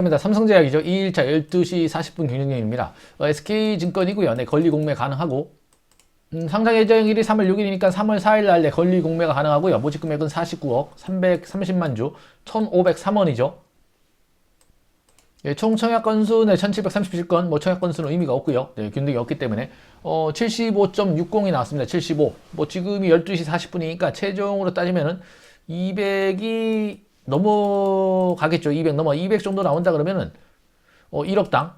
입니다. 삼성제약이죠. 2일차 12시 40분 경쟁률입니다. 어, SK증권이고요. 네, 권리 공매 가능하고 음, 상장 예정일이 3월 6일이니까 3월 4일 날 네, 권리 공매가 가능하고요. 모집 금액은 49억 330만 주 1,503원이죠. 예, 총 청약 건수 네, 1737건, 뭐 청약 건수는 의미가 없고요. 네, 균등이 없기 때문에 어, 75.60이 나왔습니다. 75. 뭐 지금이 12시 40분이니까 최종으로 따지면은 200이 넘어가겠죠. 200 넘어 200 정도 나온다 그러면은 어, 1억당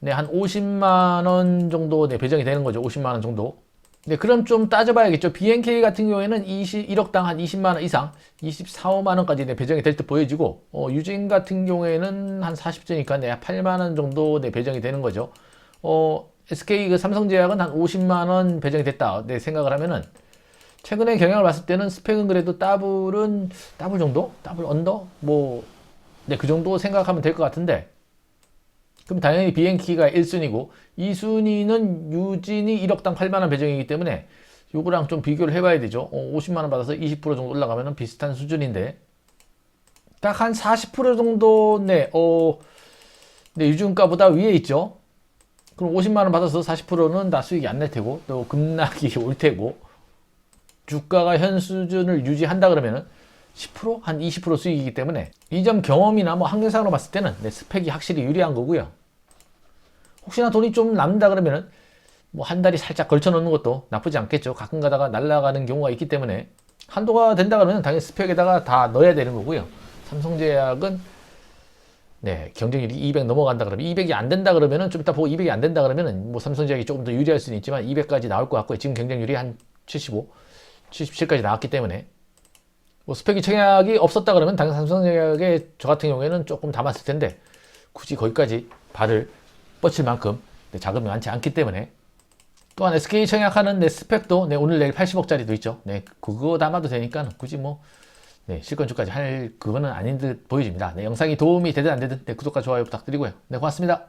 네, 한 50만 원 정도 네, 배정이 되는 거죠. 50만 원 정도. 네, 그럼 좀 따져봐야겠죠. BNK 같은 경우에는 20, 1억당 한 20만 원 이상, 24, 5만 원까지 네, 배정이 될 듯 보여지고, 어, 유진 같은 경우에는 한 40주니까 네, 8만 원 정도 네, 배정이 되는 거죠. 어, SK 그 삼성제약은 한 50만 원 배정이 됐다. 네, 생각을 하면은 최근에 경향을 봤을 때는 스펙은 그래도 더블은 더블 정도, 더블 언더, 뭐, 네, 그 정도 생각하면 될 것 같은데. 그럼 당연히 비행키가 1순위고 2순위는 유진이 1억당 8만원 배정이기 때문에 요거랑 좀 비교를 해봐야 되죠. 어, 50만원 받아서 20% 정도 올라가면 비슷한 수준인데 딱 한 40% 정도 네, 어, 네, 유준가보다 위에 있죠. 그럼 50만원 받아서 40%는 다 수익이 안날 테고 또 급락이 올 테고 주가가 현 수준을 유지한다 그러면은 10%? 한 20% 수익이기 때문에 이 점 경험이나 뭐 환경상으로 봤을 때는 네, 스펙이 확실히 유리한 거고요. 혹시나 돈이 좀 남는다 그러면은 뭐 한 달이 살짝 걸쳐 놓는 것도 나쁘지 않겠죠. 가끔 가다가 날아가는 경우가 있기 때문에 한도가 된다 그러면 당연히 스펙에다가 다 넣어야 되는 거고요. 삼성제약은 네, 경쟁률이 200 넘어간다 그러면 200이 안 된다 그러면은 좀 이따 보고 200이 안 된다 그러면은 뭐 삼성제약이 조금 더 유리할 수는 있지만 200까지 나올 것 같고요. 지금 경쟁률이 한 75, 77까지 나왔기 때문에 뭐 스펙이 청약이 없었다 그러면 당연 삼성제약에 저 같은 경우에는 조금 담았을 텐데 굳이 거기까지 발을 뻗칠 만큼 네, 자금이 많지 않기 때문에 또한 SK 청약하는 내 스펙도 네, 오늘 내일 80억짜리도 있죠. 네, 그거 담아도 되니까 굳이 뭐 네, 실건주까지 할 그거는 아닌 듯 보여집니다. 네, 영상이 도움이 되든 안 되든 네, 구독과 좋아요 부탁드리고요. 네, 고맙습니다.